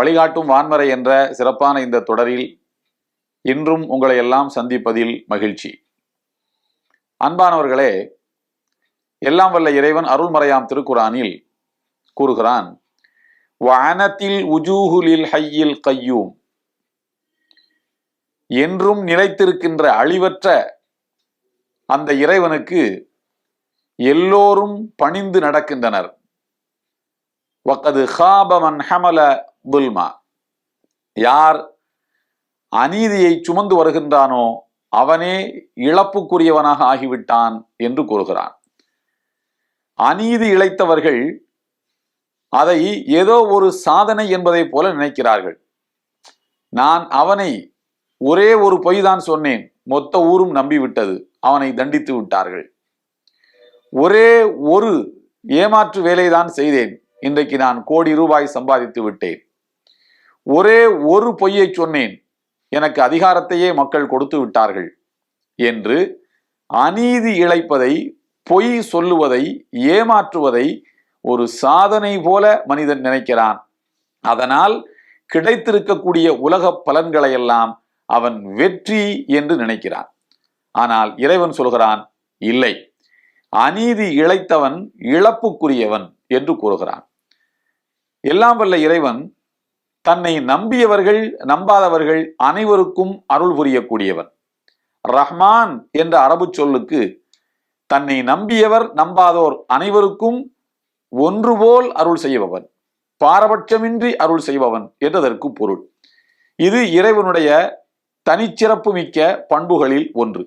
வழிகாட்டும் வான்மறை என்ற சிறப்பான இந்த தொடரில் இன்றும் உங்களை எல்லாம் சந்திப்பதில் மகிழ்ச்சி. அன்பானவர்களே எல்லாம் வல்ல இறைவன் அருள்மறையாம் திருக்குறானில் கூறுகிறான் வானத்தில் உஜூஹுலில் ஹையில் கையூம். என்றும் நிலைத்திருக்கின்ற அழிவற்ற அந்த இறைவனுக்கு எல்லோரும் பணிந்து நடக்கின்றனர். வக்கது ஹாபமன் ஹமல புல்மா யார் அநீதியை சுமந்து வருகின்றானோ அவனே இழப்புக்குரியவனாக ஆகிவிட்டான் என்று கூறுகிறான். அநீதி இழைத்தவர்கள் அதை ஏதோ ஒரு சாதனை என்பதை போல நினைக்கிறார்கள். நான் அவனை ஒரே ஒரு பொய் தான் சொன்னேன் மொத்த ஊரும் நம்பிவிட்டது அவனை தண்டித்து விட்டார்கள். ஒரே ஒரு ஏமாற்று வேலைதான் செய்தேன் இன்றைக்கு நான் கோடி ரூபாய் சம்பாதித்து விட்டேன். ஒரே ஒரு பொய்யை சொன்னேன். எனக்கு அதிகாரத்தையே மக்கள் கொடுத்து விட்டார்கள் என்று அநீதி இழைப்பதை பொய் சொல்லுவதை ஏமாற்றுவதை ஒரு சாதனை போல மனிதன் நினைக்கிறான். அதனால் கிடைத்திருக்கக்கூடிய உலக பலன்களை எல்லாம் அவன் வெற்றி என்று நினைக்கிறான். ஆனால் இறைவன் சொல்கிறான் இல்லை அநீதி இழைத்தவன் இழப்புக்குரியவன் என்று கூறுகிறான். எல்லாம் வல்ல இறைவன் தன்னை நம்பியவர்கள் நம்பாதவர்கள் அனைவருக்கும் அருள் புரியக்கூடியவன். ரஹ்மான் என்ற அரபு சொல்லுக்கு தன்னை நம்பியவர் நம்பாதோர் அனைவருக்கும் ஒன்றுபோல் அருள் செய்பவன் பாரபட்சமின்றி அருள் செய்பவன் என்றதற்கு பொருள். இது இறைவனுடைய தனிச்சிறப்பு மிக்க பண்புகளில் ஒன்று.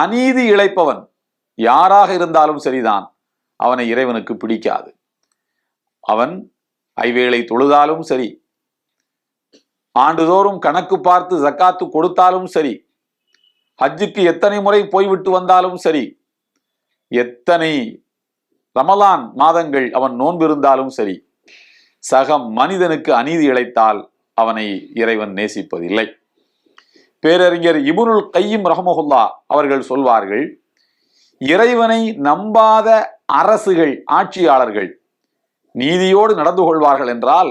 அநீதி இழைப்பவன் யாராக இருந்தாலும் சரிதான் அவனை இறைவனுக்கு பிடிக்காது. அவன் ஐவேளை தொழுதாலும் சரி. ஆண்டுதோறும் கணக்கு பார்த்து ஜக்காத்து கொடுத்தாலும் சரி. ஹஜ்ஜுக்கு எத்தனை முறை போய்விட்டு வந்தாலும் சரி. எத்தனை ரமலான் மாதங்கள் அவன் நோன்பிருந்தாலும் சரி. சக மனிதனுக்கு அநீதி இழைத்தால் அவனை இறைவன் நேசிப்பதில்லை. பேரறிஞர் இபுனுல் கையும் ரஹமஹுல்லா அவர்கள் சொல்வார்கள் இறைவனை நம்பாத அரசுகள் ஆட்சியாளர்கள் நீதியோடு நடந்து கொள்வார்கள் என்றால்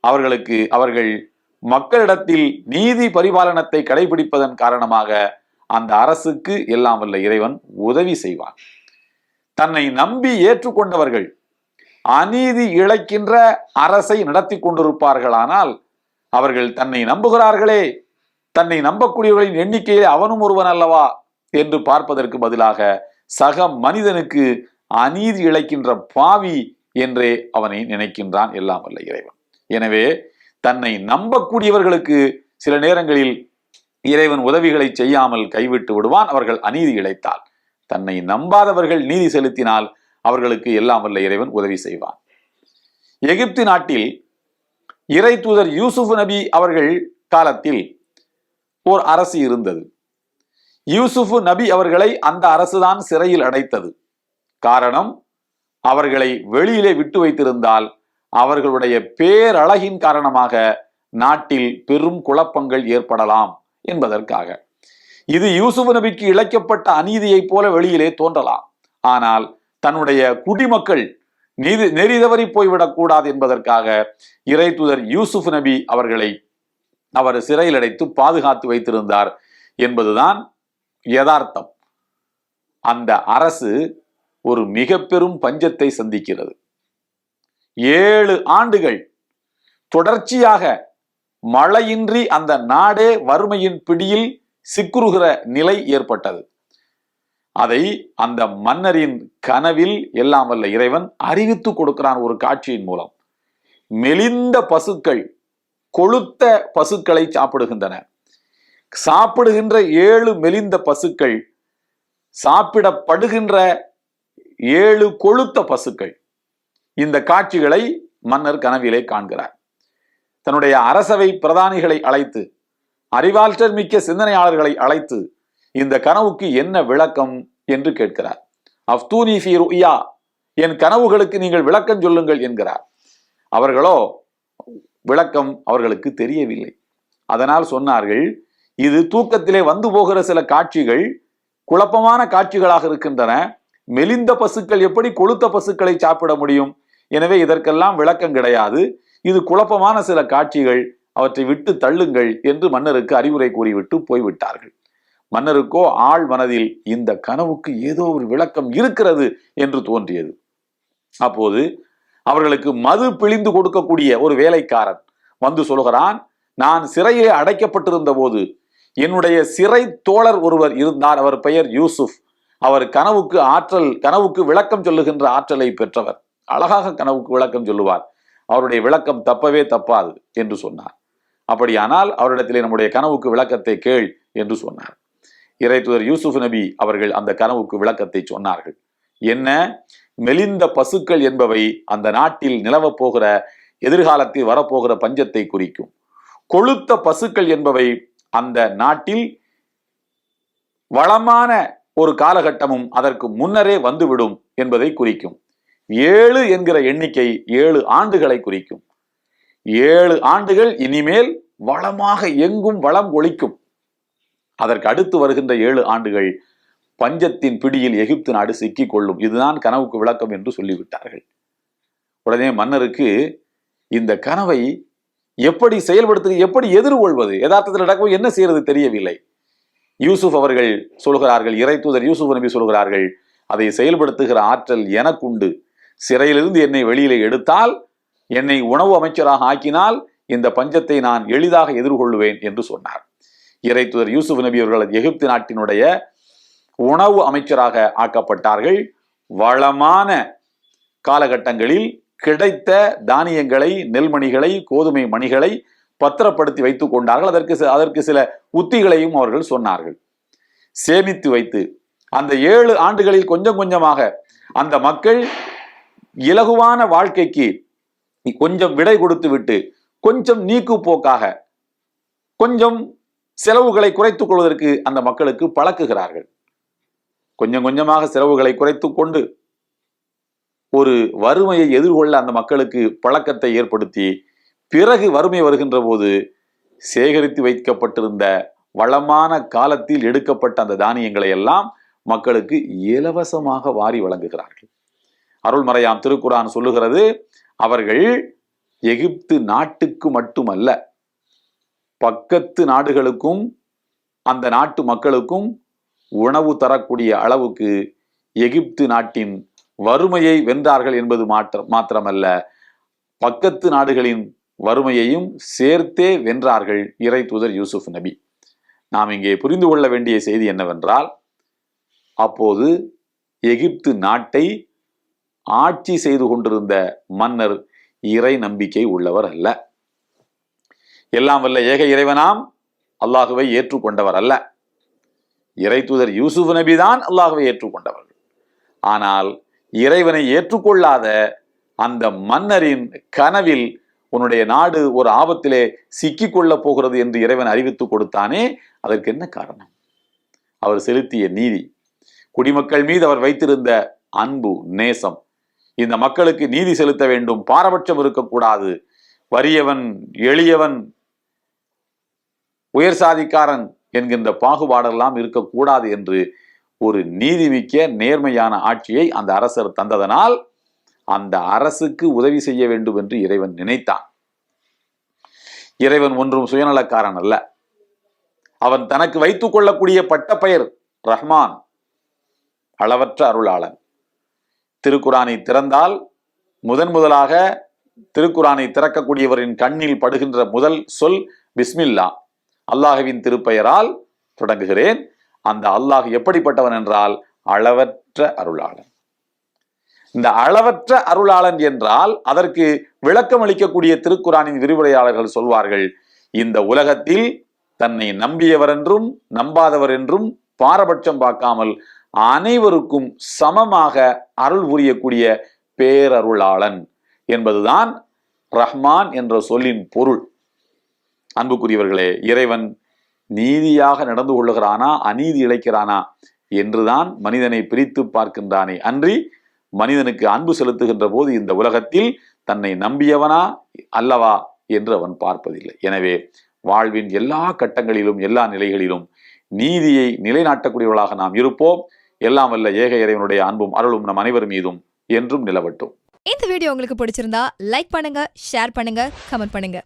அவர்களுக்கு அவர்கள் மக்களிடத்தில் நீதி பரிபாலனத்தை கடைபிடிப்பதன் காரணமாக அந்த அரசுக்கு எல்லாம் வல்ல இறைவன் உதவி செய்வான். தன்னை நம்பி ஏற்றுக்கொண்டவர்கள் அநீதி இழைக்கின்ற அரசை நடத்தி கொண்டிருப்பார்களானால் அவர்கள் தன்னை நம்புகிறார்களே தன்னை நம்பக்கூடியவர்களின் எண்ணிக்கையிலே அவனும் ஒருவன் அல்லவா என்று பார்ப்பதற்கு பதிலாக சக மனிதனுக்கு அநீதி இழைக்கின்ற பாவி என்றே அவனை நினைக்கின்றான் எல்லாம் வல்ல இறைவன். எனவே தன்னை நம்பக்கூடியவர்களுக்கு சில நேரங்களில் இறைவன் உதவிகளை செய்யாமல் கைவிட்டு விடுவான். அவர்கள் அநீதி இழைத்தால் தன்னை நம்பாதவர்கள் நீதி செலுத்தினால் அவர்களுக்கு எல்லாம் வல்ல இறைவன் உதவி செய்வான். எகிப்து நாட்டில் இறை தூதர் யூசுப் நபி அவர்கள் காலத்தில் ஓர் அரசு இருந்தது. யூசுஃபு நபி அவர்களை அந்த அரசுதான் சிறையில் அடைத்தது. காரணம் அவர்களை வெளியிலே விட்டு வைத்திருந்தால் அவர்களுடைய பேரழகின் காரணமாக நாட்டில் பெரும் குழப்பங்கள் ஏற்படலாம் என்பதற்காக. இது யூசுப் நபிக்கு இழைக்கப்பட்ட அநீதியைப் போல வெளியிலே தோன்றலாம். ஆனால் தன்னுடைய குடிமக்கள் நீதி நெறி தவறி போய்விடக்கூடாது என்பதற்காக இறை தூதர் யூசுப் நபி அவர்களை அவர் சிறையில் அடைத்து பாதுகாத்து வைத்திருந்தார் என்பதுதான் யதார்த்தம். அந்த அரசு ஒரு மிக பெரும் பஞ்சத்தை சந்திக்கிறது. ஏழு ஆண்டுகள் தொடர்ச்சியாக மழையின்றி அந்த நாடே வறுமையின் பிடியில் சிக்குறுகிற நிலை ஏற்பட்டது. அதை அந்த மன்னரின் கனவில் எல்லாம் வல்ல இறைவன் அறிவித்து கொடுக்கிறான் ஒரு காட்சியின் மூலம். மெலிந்த பசுக்கள் கொழுத்த பசுக்களை சாப்பிடுகின்றன. சாப்பிடுகின்ற ஏழு மெலிந்த பசுக்கள் சாப்பிடப்படுகின்ற ஏழு கொழுத்த பசுக்கள். இந்த காட்சிகளை மன்னர் கனவிலே காண்கிறார். தன்னுடைய அரசவை பிரதானிகளை அழைத்து அறிவாற்றல் மிக்க சிந்தனையாளர்களை அழைத்து இந்த கனவுக்கு என்ன விளக்கம் என்று கேட்கிறார். அஃப்தூனி ஃபி ருயா என் கனவுகளுக்கு நீங்கள் விளக்கம் சொல்லுங்கள் என்கிறார். அவர்களோ விளக்கம் அவர்களுக்கு தெரியவில்லை. அதனால் சொன்னார்கள் இது தூக்கத்திலே வந்து போகிற சில காட்சிகள் குழப்பமான காட்சிகளாக இருக்கின்றன மெலிந்த பசுக்கள் எப்படி கொழுத்த பசுக்களை சாப்பிட முடியும்? எனவே இதற்கெல்லாம் விளக்கம் கிடையாது. இது குழப்பமான சில காட்சிகள். அவற்றை விட்டு தள்ளுங்கள் என்று மன்னருக்கு அறிவுரை கூறிவிட்டு போய்விட்டார்கள். மன்னருக்கோ ஆள் மனதில் இந்த கனவுக்கு ஏதோ ஒரு விளக்கம் இருக்கிறது என்று தோன்றியது. அப்போது அவர்களுக்கு மது பிழிந்து கொடுக்கக்கூடிய ஒரு வேலைக்காரன் வந்து சொல்கிறான் நான் சிறையிலே அடைக்கப்பட்டிருந்த போது என்னுடைய சிறை தோழர் ஒருவர் இருந்தார். அவர் பெயர் யூசுப். அவர் கனவுக்கு ஆற்றல் கனவுக்கு விளக்கம் சொல்லுகின்ற ஆற்றலை பெற்றவர். அழகாக கனவுக்கு விளக்கம் சொல்லுவார். அவருடைய விளக்கம் தப்பவே தப்பாது என்று சொன்னார். அப்படியானால் அவரிடத்திலே நம்முடைய கனவுக்கு விளக்கத்தை கேள் என்று சொன்னார். இறைத்துவர் யூசுப் நபி அவர்கள் அந்த கனவுக்கு விளக்கத்தை சொன்னார்கள். என்ன? மெலிந்த பசுக்கள் என்பவை அந்த நாட்டில் நிலவப் போகிற எதிர்காலத்தில் வரப்போகிற பஞ்சத்தை குறிக்கும். கொழுத்த பசுக்கள் என்பவை அந்த நாட்டில் வளமான ஒரு காலகட்டமும் அதற்கு முன்னரே வந்துவிடும் என்பதை குறிக்கும். ஏழு என்கிற எண்ணிக்கை ஏழு ஆண்டுகளை குறிக்கும். ஏழு ஆண்டுகள் இனிமேல் வளமாக எங்கும் வளம் ஒழிக்கும். அதற்கு அடுத்து வருகின்ற ஏழு ஆண்டுகள் பஞ்சத்தின் பிடியில் எகிப்து நாடு சிக்கிக் கொள்ளும். இதுதான் கனவுக்கு விளக்கம் என்று சொல்லிவிட்டார்கள். உடனே மன்னருக்கு இந்த கனவை எப்படி செயல்படுத்து எப்படி எதிர்கொள்வது யதார்த்தத்தில் நடக்கும் என்ன செய்யறது தெரியவில்லை. யூசுப் அவர்கள் சொல்கிறார்கள் இறை தூதர் யூசுப் நபி சொல்கிறார்கள் அதை செயல்படுத்துகிற ஆற்றல் எனக்குண்டு சிறையிலிருந்து என்னை வெளியிலே எடுத்தால் என்னை உணவு அமைச்சராக ஆக்கினால் இந்த பஞ்சத்தை நான் எளிதாக எதிர்கொள்ளுவேன் என்று சொன்னார். இறை தூதர் யூசுப் நபி அவர்கள் எகிப்து நாட்டினுடைய உணவு அமைச்சராக ஆக்கப்பட்டார்கள். வளமான காலகட்டங்களில் கிடைத்த தானியங்களை நெல்மணிகளை கோதுமை மணிகளை பத்திரப்படுத்தி வைத்துக் கொண்டார்கள். அதற்கு அதற்கு சில உத்திகளையும் அவர்கள் சொன்னார்கள். சேமித்து வைத்து அந்த ஏழு ஆண்டுகளில் கொஞ்சம் கொஞ்சமாக அந்த மக்கள் இலகுவான வாழ்க்கைக்கு கொஞ்சம் விடை கொடுத்து விட்டு கொஞ்சம் நீக்கு போக்காக கொஞ்சம் செலவுகளை குறைத்துக் கொள்வதற்கு அந்த மக்களுக்கு பழக்குகிறார்கள். கொஞ்சம் கொஞ்சமாக செலவுகளை குறைத்து கொண்டு ஒரு வறுமையை எதிர்கொள்ள அந்த மக்களுக்கு பழக்கத்தை ஏற்படுத்தி பிறகு வறுமை வருகின்ற போது சேகரித்து வைக்கப்பட்டிருந்த வளமான காலத்தில் எடுக்கப்பட்ட அந்த தானியங்களை எல்லாம் மக்களுக்கு இலவசமாக வாரி வழங்குகிறார்கள். அருள்மறையாம் திருக்குறான் சொல்லுகிறது அவர்கள் எகிப்து நாட்டுக்கு மட்டுமல்ல பக்கத்து நாடுகளுக்கும் அந்த நாட்டு மக்களுக்கும் உணவு தரக்கூடிய அளவுக்கு எகிப்து நாட்டின் வறுமையை வென்றார்கள் என்பது மாற்ற மாத்திரமல்ல பக்கத்து நாடுகளின் வறுமையையும் சேர்த்தே வென்றார்கள் இறை தூதர் யூசுப் நபி. நாம் இங்கே புரிந்து கொள்ள வேண்டிய செய்தி என்னவென்றால் அப்போது எகிப்து நாட்டை ஆட்சி செய்து கொண்டிருந்த மன்னர் இறை நம்பிக்கை உள்ளவர் அல்ல. எல்லாம் வல்ல ஏக இறைவனாம் அல்லாஹுவை ஏற்றுக்கொண்டவர் அல்ல. இறை தூதர் யூசுப் நபி தான் அல்லாஹுவை ஏற்றுக்கொண்டவர்கள். ஆனால் இறைவனை ஏற்றுக்கொள்ளாத அந்த மன்னரின் கனவில் உன்னுடைய நாடு ஒரு ஆபத்திலே சிக்கிக்கொள்ளப் போகிறது என்று இறைவன் அறிவித்து கொடுத்தானே அதற்கு என்ன காரணம்? அவர் செலுத்திய நீதி. குடிமக்கள் மீது அவர் வைத்திருந்த அன்பு நேசம். இந்த மக்களுக்கு நீதி செலுத்த வேண்டும் பாரபட்சம் இருக்கக்கூடாது. வறியவன் எளியவன் உயர் சாதிக்காரன் என்கின்ற பாகுபாடெல்லாம் இருக்கக்கூடாது என்று ஒரு நீதிமிக்க நேர்மையான ஆட்சியை அந்த அரசர் தந்ததனால் அந்த அரசுக்கு உதவி செய்ய வேண்டும் என்று இறைவன் நினைத்தான். இறைவன் ஒன்றும் சுயநலக்காரன் அல்ல. அவன் தனக்கு வைத்துக் கொள்ளக்கூடிய பட்டப்பெயர் ரஹ்மான் அளவற்ற அருளாளன். திருக்குரானை திறந்தால் முதன் முதலாக திருக்குரானை திறக்கக்கூடியவரின் கண்ணில் படுகின்ற முதல் சொல் பிஸ்மில்லா. அல்லாஹுவின் திருப்பெயரால் தொடங்குகிறேன். அந்த அல்லாஹ் எப்படிப்பட்டவன் என்றால் அளவற்ற அருளாளன். இந்த அளவற்ற அருளாளன் என்றால் அதற்கு விளக்கம் அளிக்கக்கூடிய திருக்குறானின் விரிவுரையாளர்கள் சொல்வார்கள் இந்த உலகத்தில் தன்னை நம்பியவர் என்றும் நம்பாதவர் என்றும் பாரபட்சம் பார்க்காமல் அனைவருக்கும் சமமாக அருள் புரியக்கூடிய பேரருளாளன் என்பதுதான் ரஹ்மான் என்ற சொல்லின் பொருள். அன்புக்குரியவர்களே இறைவன் நீதியாக நடந்து கொள்ளுகிறானா அநீதி இழைக்கிறானா என்றுதான் மனிதனை பிரித்து பார்க்கின்றானே அன்றி மனிதனுக்கு அன்பு செலுத்துகின்ற போது இந்த உலகத்தில் தன்னை நம்பியவனா அல்லவா என்று அவன் பார்ப்பதில்லை. எனவே வாழ்வின் எல்லா கட்டங்களிலும் எல்லா நிலைகளிலும் நீதியை நிலைநாட்டக்கூடியவர்களாக நாம் இருப்போம். எல்லாம் வல்ல ஏக இறைவனுடைய அன்பும் அருளும் நம் அனைவர் மீதும் என்றும் நிலவட்டும். இந்த வீடியோ உங்களுக்கு பிடிச்சிருந்தா லைக் பண்ணுங்க ஷேர் பண்ணுங்க கமெண்ட் பண்ணுங்க.